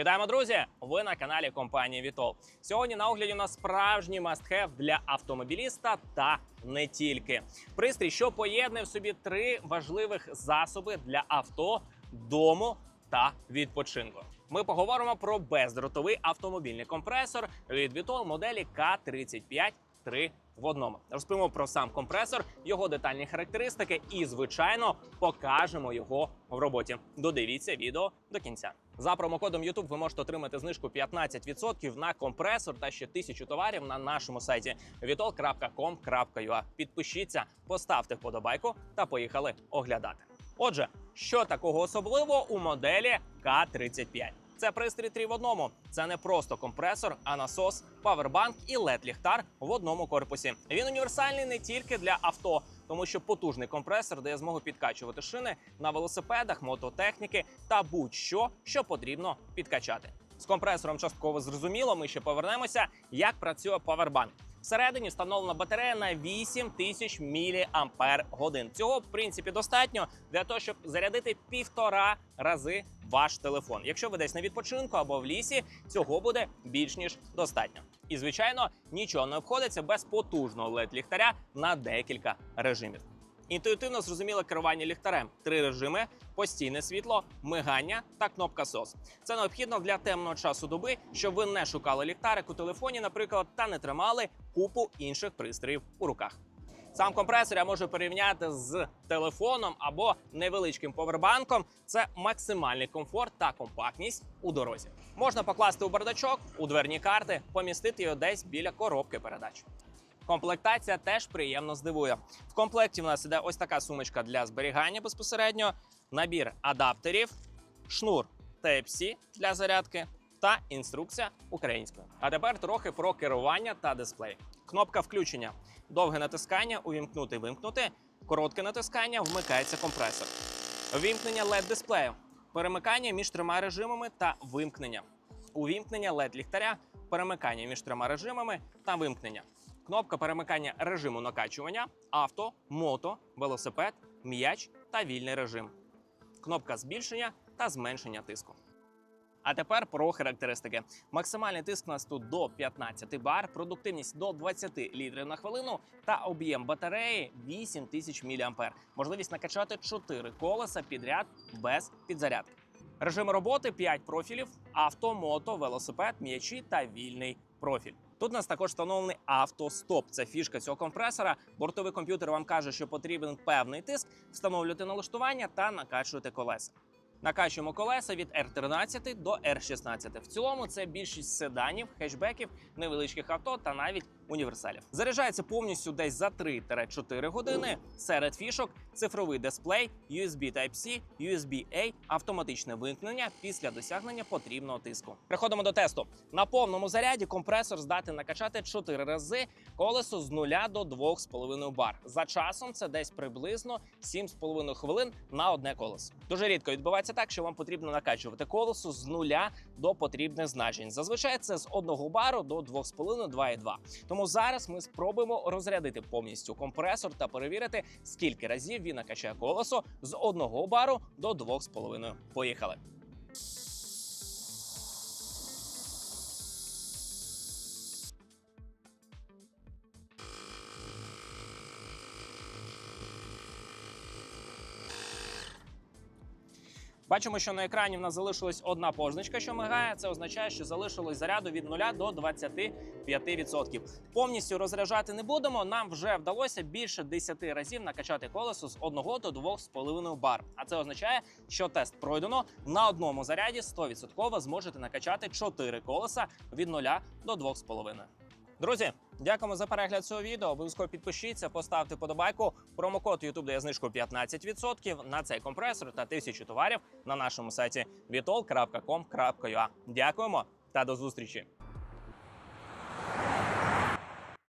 Вітаємо, друзі! Ви на каналі компанії Вітол. Сьогодні на огляді у нас справжній мастхев для автомобіліста та не тільки. Пристрій, що поєднує в собі три важливих засоби для авто, дому та відпочинку. Ми поговоримо про бездротовий автомобільний компресор від Вітол моделі К35 3 в одному. Розповімо про сам компресор, його детальні характеристики і, звичайно, покажемо його в роботі. Додивіться відео до кінця. За промокодом YouTube ви можете отримати знижку 15% на компресор та ще тисячу товарів на нашому сайті vitol.com.ua. Підпишіться, поставте вподобайку та поїхали оглядати. Отже, що такого особливого у моделі К35? Це пристрій 3 в одному. Це не просто компресор, а насос, павербанк і led ліхтар в одному корпусі. Він універсальний не тільки для авто, тому що потужний компресор дає змогу підкачувати шини на велосипедах, мототехніки та будь-що, що потрібно підкачати. З компресором частково зрозуміло. Ми ще повернемося, як працює павербанк. Всередині встановлена батарея на 8 тисяч мАч. Цього в принципі достатньо для того, щоб зарядити півтора рази ваш телефон. Якщо ви десь на відпочинку або в лісі, цього буде більш ніж достатньо. І звичайно, нічого не обходиться без потужного led ліхтаря на декілька режимів. Інтуїтивно зрозуміле керування ліхтарем. Три режими: постійне світло, мигання та кнопка SOS. Це необхідно для темного часу доби, щоб ви не шукали ліхтарик у телефоні, наприклад, та не тримали купу інших пристроїв у руках. Сам компресор я можу порівняти з телефоном або невеличким повербанком. Це максимальний комфорт та компактність у дорозі. Можна покласти у бардачок, у дверні карти, помістити його десь біля коробки передач. Комплектація теж приємно здивує. В комплекті в нас іде ось така сумочка для зберігання безпосередньо, набір адаптерів, шнур Type-C для зарядки та інструкція українською. А тепер трохи про керування та дисплей. Кнопка включення, довге натискання, увімкнути, вимкнути, коротке натискання, вмикається компресор. Вимкнення led дисплею, перемикання між трьома режимами та вимкнення. Увімкнення led ліхтаря, перемикання між трьома режимами та вимкнення. Кнопка перемикання режиму накачування, авто, мото, велосипед, м'яч та вільний режим. Кнопка збільшення та зменшення тиску. А тепер про характеристики. Максимальний тиск у нас тут до 15 бар, продуктивність до 20 літрів на хвилину та об'єм батареї 8000 мА. Можливість накачати 4 колеса підряд без підзарядки. Режими роботи 5 профілів: авто, мото, велосипед, м'ячі та вільний профіль. Тут у нас також встановлений автостоп. Це фішка цього компресора. Бортовий комп'ютер вам каже, що потрібен певний тиск, встановлюєте налаштування та накачуєте колеса. Накачуємо колеса від R13 до R16. В цілому це більшість седанів, хетчбеків, невеличких авто та навіть універсалів. Заряджається повністю десь за 3-4 години. Серед фішок цифровий дисплей, USB Type-C, USB-A, автоматичне вимкнення після досягнення потрібного тиску. Переходимо до тесту. На повному заряді компресор здатен накачати 4 рази колесо з 0 до 2,5 бар. За часом це десь приблизно 7,5 хвилин на одне колесо. Дуже рідко відбувається так, що вам потрібно накачувати колесо з нуля до потрібних значень. Зазвичай це з 1 бару до 2,5-2,2. Тому зараз ми спробуємо розрядити повністю компресор та перевірити, скільки разів він накачає колесо з 1 бару до 2,5. Поїхали. Бачимо, що на екрані в нас залишилась одна позначка, що мигає. Це означає, що залишилось заряду від 0 до 25%. Повністю розряджати не будемо. Нам вже вдалося більше 10 разів накачати колесо з 1 до 2,5 бар. А це означає, що тест пройдено на одному заряді 100% зможете накачати 4 колеса від 0 до 2,5. Друзі, дякуємо за перегляд цього відео. Обов'язково підпишіться, поставте подобайку. Промокод YouTube дає знижку 15% на цей компресор та тисячу товарів на нашому сайті vitol.com.ua. Дякуємо та до зустрічі!